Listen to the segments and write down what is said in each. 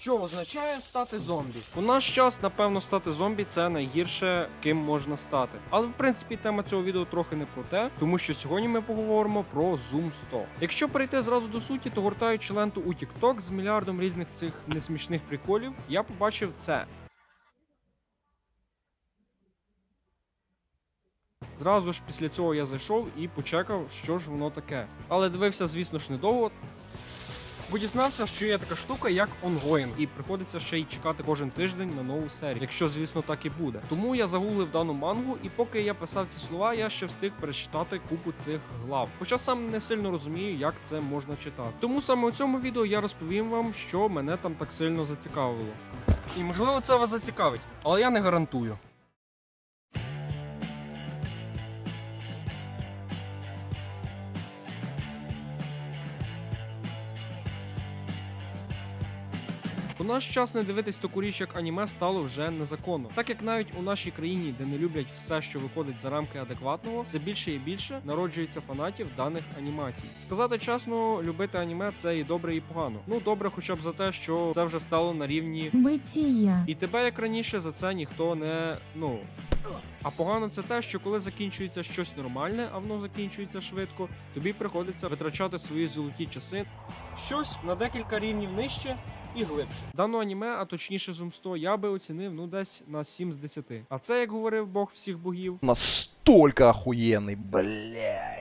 що означає стати зомбі. У наш час, напевно, стати зомбі це найгірше, ким можна стати. Але в принципі тема цього відео трохи не про те, тому що сьогодні ми поговоримо про Zoom 100. Якщо перейти зразу до суті, то гортаючи ленту у TikTok з мільярдом різних цих несмішних приколів, я побачив це. Зразу ж після цього я зайшов і почекав, що ж воно таке. Але дивився, звісно ж, недовго. Бо дізнався, що є така штука, як онгоїнг, і приходиться ще й чекати кожен тиждень на нову серію, якщо звісно так і буде. Тому я загуглив дану мангу, і поки я писав ці слова, я ще встиг перечитати купу цих глав. Хоча сам не сильно розумію, як це можна читати. Тому саме у цьому відео я розповім вам, що мене там так сильно зацікавило. І можливо це вас зацікавить, але я не гарантую. У наш час не дивитись таку річ, як аніме стало вже незаконно, так як навіть у нашій країні, де не люблять все, що виходить за рамки адекватного, все більше і більше народжується фанатів даних анімацій. Сказати чесно, любити аніме це і добре, і погано. Ну добре, хоча б за те, що це вже стало на рівні Бытия. і тебе, як раніше, за це ніхто не ну. А погано це те, що коли закінчується щось нормальне, а воно закінчується швидко, тобі приходиться витрачати свої золоті часи. Щось на декілька рівнів нижче і глибше. Дану аніме, а точніше Зум 100, я би оцінив ну десь на 7 з 10. А це, як говорив Бог всіх богів, Настолько охуєнний, блять.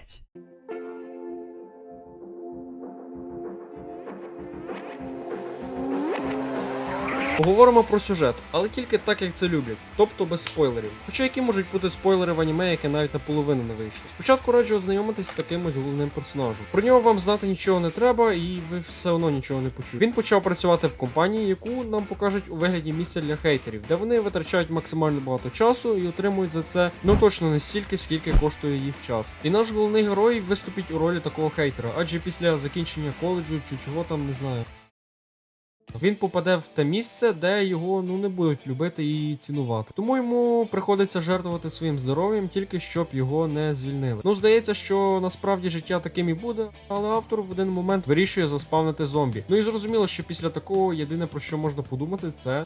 Поговоримо про сюжет, але тільки так, як це люблять, тобто без спойлерів. Хоча які можуть бути спойлери в аніме, яке навіть наполовину не вийшло. Спочатку раджу ознайомитись з таким ось головним персонажем. Про нього вам знати нічого не треба, і ви все одно нічого не почуєте. Він почав працювати в компанії, яку нам покажуть у вигляді місця для хейтерів, де вони витрачають максимально багато часу і отримують за це ну точно не стільки, скільки коштує їх час. І наш головний герой виступить у ролі такого хейтера, адже після закінчення коледжу чи чого там не знаю. Він попаде в те місце, де його ну не будуть любити і цінувати. Тому йому приходиться жертвувати своїм здоров'ям, тільки щоб його не звільнили. Ну здається, що насправді життя таким і буде, але автор в один момент вирішує заспавнити зомбі. Ну і зрозуміло, що після такого єдине про що можна подумати, це.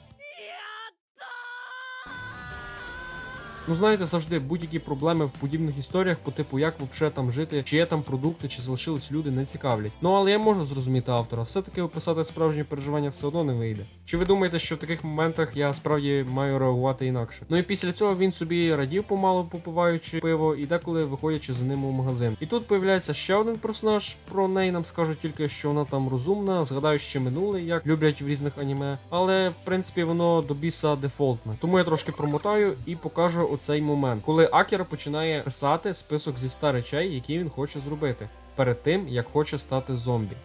Ну, знаєте, завжди будь-які проблеми в подібних історіях, по типу, як взагалі там жити, чи є там продукти, чи залишились люди, не цікавлять. Ну але я можу зрозуміти автора. Все-таки описати справжні переживання все одно не вийде. Чи ви думаєте, що в таких моментах я справді маю реагувати інакше? Ну і після цього він собі радів помалу попиваючи пиво, і деколи виходячи за ним у магазин. І тут появляється ще один персонаж. Про неї нам скажуть тільки, що вона там розумна, згадаю ще минуле, як люблять в різних аніме. Але в принципі воно до біса дефолтне. Тому я трошки промотаю і покажу оцей момент, коли Акера починає писати список зі ста речей, які він хоче зробити перед тим, як хоче стати зомбі.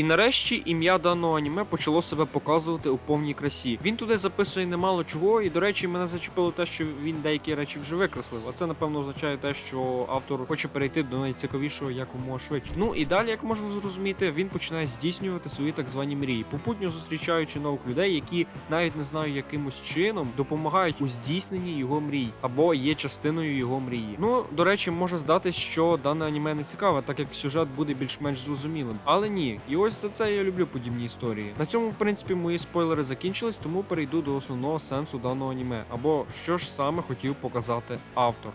І нарешті ім'я даного аніме почало себе показувати у повній красі. Він туди записує немало чого, і до речі, мене зачепило те, що він деякі речі вже викреслив. А це напевно означає те, що автор хоче перейти до найцікавішого якомога швидше. Ну і далі, як можна зрозуміти, він починає здійснювати свої так звані мрії, попутньо зустрічаючи нових людей, які навіть не знаю якимось чином допомагають у здійсненні його мрій або є частиною його мрії. Ну до речі, може здатись, що дане аніме не цікаве, так як сюжет буде більш-менш зрозумілим. Але ні, і ось за це я люблю подібні історії. На цьому, в принципі, мої спойлери закінчились, тому перейду до основного сенсу даного аніме, або що ж саме хотів показати автор.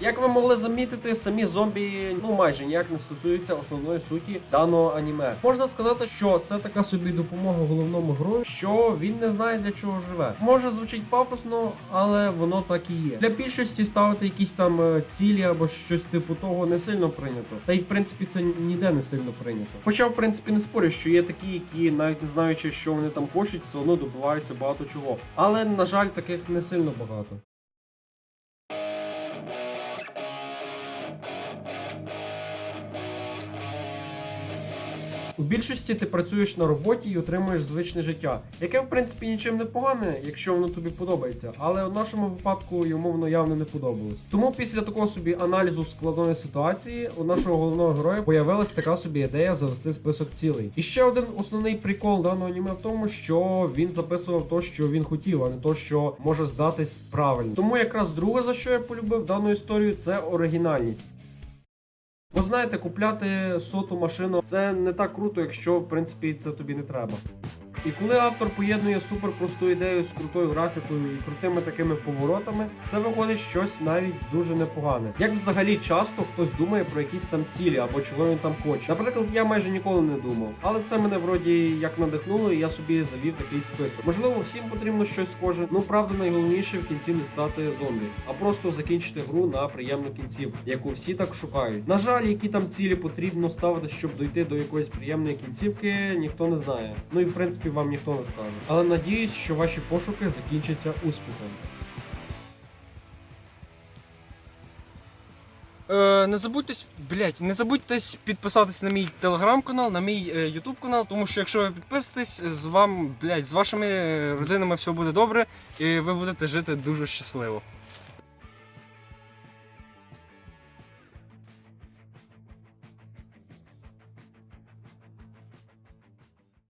Як ви могли замітити, самі зомбі ну майже ніяк не стосуються основної суті даного аніме. Можна сказати, що це така собі допомога головному герою, що він не знає для чого живе. Може звучить пафосно, але воно так і є. Для більшості ставити якісь там е, цілі або щось типу того не сильно прийнято. Та й в принципі це ніде не сильно прийнято. Хоча, в принципі, не спорю, що є такі, які навіть не знаючи, що вони там хочуть, все одно добиваються багато чого. Але на жаль, таких не сильно багато. У більшості ти працюєш на роботі і отримуєш звичне життя, яке в принципі нічим не погане, якщо воно тобі подобається. Але в нашому випадку йому воно явно не подобалось. Тому після такого собі аналізу складної ситуації у нашого головного героя появилась така собі ідея завести список цілей. І ще один основний прикол даного аніме в тому, що він записував то, що він хотів, а не то, що може здатись правильно. Тому якраз друге, за що я полюбив дану історію, це оригінальність. Ви знаєте, купляти соту машину це не так круто, якщо в принципі це тобі не треба. І коли автор поєднує суперпросту ідею з крутою графікою і крутими такими поворотами, це виходить щось навіть дуже непогане. Як взагалі часто хтось думає про якісь там цілі або чого він там хоче. Наприклад, я майже ніколи не думав, але це мене вроді як надихнуло, і я собі завів такий список. Можливо, всім потрібно щось схоже. Ну правда, найголовніше в кінці не стати зомбі, а просто закінчити гру на приємну кінцівку, яку всі так шукають. На жаль, які там цілі потрібно ставити, щоб дойти до якоїсь приємної кінцівки, ніхто не знає. Ну і в принципі вам ніхто не скаже. Але надіюсь, що ваші пошуки закінчаться успіхом. Е, не забудьтесь, блять, не забудьтесь підписатись на мій телеграм-канал, на мій е, ютуб канал, тому що якщо ви підписуєтесь, з вам, блять, з вашими родинами все буде добре, і ви будете жити дуже щасливо.